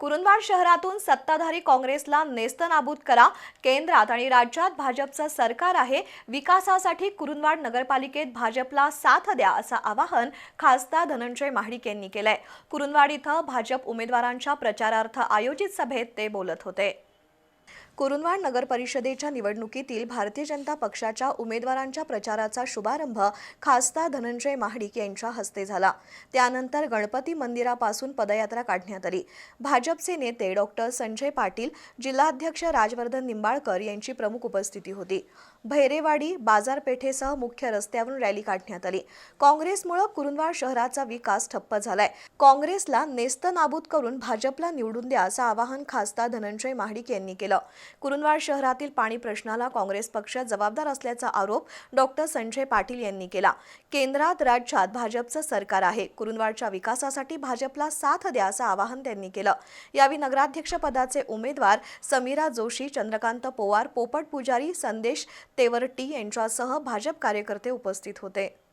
कुरुंदवाड शहरातून सत्ताधारी काँग्रेसला नेस्तनाबूद करा. केंद्रात आणि राज्यात भाजपचं सरकार आहे. विकासासाठी कुरुंदवाड नगरपालिकेत भाजपला साथ द्या असं आवाहन खासदार धनंजय महाडिक यांनी केलंय. कुरुंदवाड इथं भाजप उमेदवारांच्या प्रचारार्थ आयोजित सभेत ते बोलत होते. कुरुनवाड नगर परिषदेच्या निवडणुकीतील भारतीय जनता पक्षाच्या उमेदवारांच्या प्रचाराचा शुभारंभ खासदार धनंजय महाडिक यांच्या हस्ते झाला. त्यानंतर गणपती मंदिरापासून पदयात्रा काढण्यात आली. भाजपचे नेते डॉक्टर संजय पाटील जिल्हाध्यक्ष राजवर्धन निंबाळकर यांची प्रमुख उपस्थिती होती. भैरेवाडी बाजारपेठेसह मुख्य रस्त्यावरून रॅली काढण्यात आली. काँग्रेसमुळे कुरुनवाड शहराचा विकास ठप्प झालाय. काँग्रेसला नेस्तनाबूत करून भाजपला निवडून द्या असं आवाहन खासदार धनंजय महाडिक यांनी केलं. कुरुंदवाड शहरातील पाणी प्रश्नाला काँग्रेस पक्ष जबाबदार असल्याचा आरोप डॉक्टर संजय पाटील यांनी केला. केंद्रात राज्यात भाजपचं सरकार आहे. कुरुंदवाडच्या विकासासाठी भाजपला साथ द्या असं आवाहन त्यांनी केलं. यावेळी नगराध्यक्षपदाचे उमेदवार समीरा जोशी चंद्रकांत पोवार पोपट पुजारी संदेश तेवरटी यांच्यासह भाजप कार्यकर्ते उपस्थित होते.